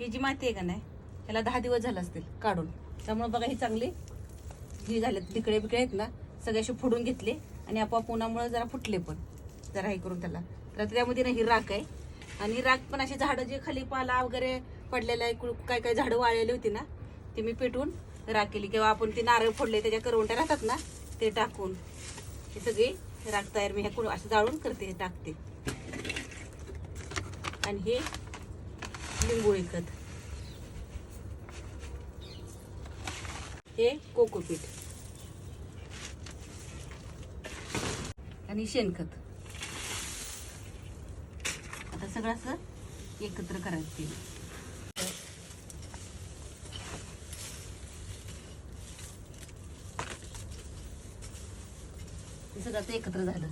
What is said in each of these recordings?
ही जी माती आहे का नाही ह्याला दहा दिवस झाले असतील काढून. त्यामुळे बघा ही चांगली ही झाले तिकडे बिकडे आहेत ना सगळ्याशी फोडून घेतले आणि आपोआप उन्हामुळे जरा फुटले पण जरा हे करून त्याला. तर त्यामध्ये ना ही राख आहे. आणि राख पण अशी झाडं जे खाली पाला वगैरे पडलेलं आहे काय काय झाडं वाळलेली होती ना ती मी पेटून राख केली. किंवा आपण ती नारळ फोडले त्याच्या करवंट्या राहतात ना ते टाकून. हे सगळी राख तयार मी ह्या कुण असं जाळून करते टाकते. आणि हे लिंबू खत. हे कोकोपीठ आणि शेणखत. आता सगळं असं एकत्र करायचं. ते. सगळं आता एकत्र झालं.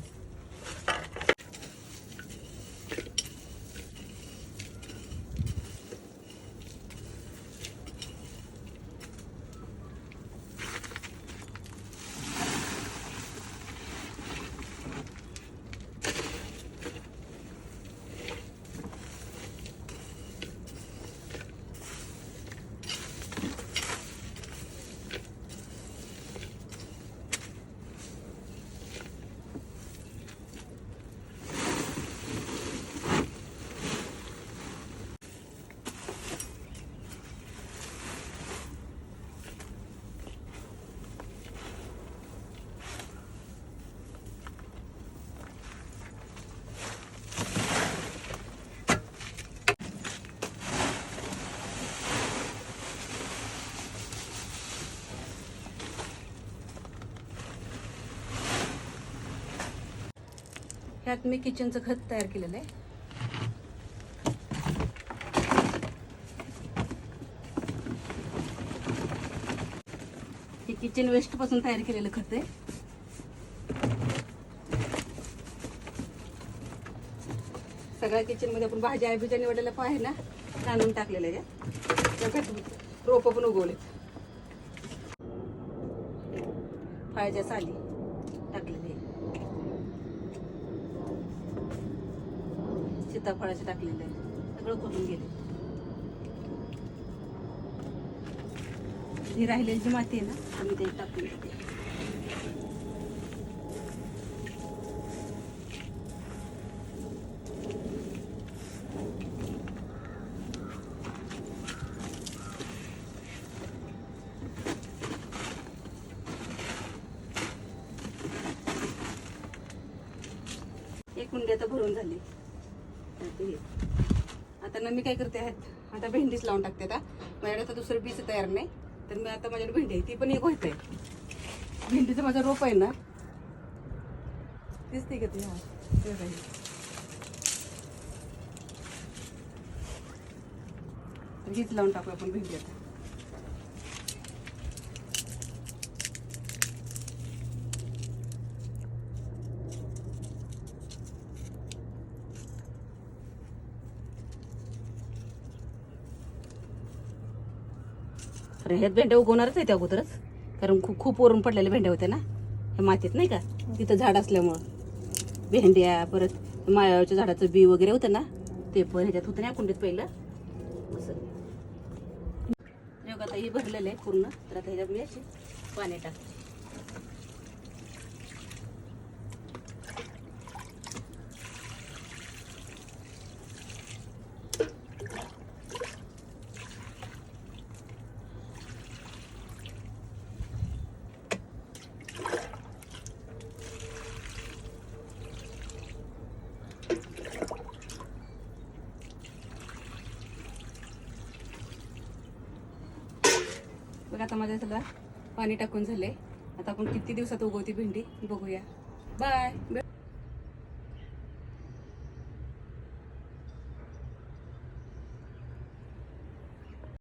ह्यात मी किचनचं खत तयार केलेलं आहे. हे किचन वेस्टपासून तयार केलेलं खत आहे. सगळ्या किचनमध्ये आपण भाज्या बिज्या निवडलेल्या पण आहे ना आणून टाकलेल्या आहे रोप पण उगवले फळाच्या साली टाकलेली सीताफळाचे टाकलेले आहे सगळं करून गेले. ही राहिलेली जी माती आहे ना आम्ही ते टाकून देते. एक कुंडी आता भरून झाली. करते हे. आता ना मी काय करते आहेत? आता भेंडीच लावून टाकते आता. माझ्याकडे आता दुसरं बीच तयार नाही. तर मी आता माझ्याकडे भेंडी आहे. ती पण एक होत. आहे भेंडीचं माझा रोप आहे ना. दिसते का घेते हा ते हीच लावून टाकू आपण भेंडी आता. अरे ह्यात भेंड्या उगवणारच आहे त्या अगोदरच. कारण खूप खूप वरून पडलेल्या भेंड्या होत्या ना. ह्या मातीत नाही का? तिथं झाड असल्यामुळं. भेंड्या परत मायाच्या झाडाचं बी वगैरे होतं ना ते पण ह्याच्यात होतं ना कुंडीत पहिलं. असं. जेव्हा आता हे भरलेलं आहे पूर्ण. तर आता ह्याच्यात मी अशी पाणी टाकते. बघा आता माझ्या त्याला पाणी टाकून झाले आता आपण किती दिवसात उगवती भेंडी बघूया. बाय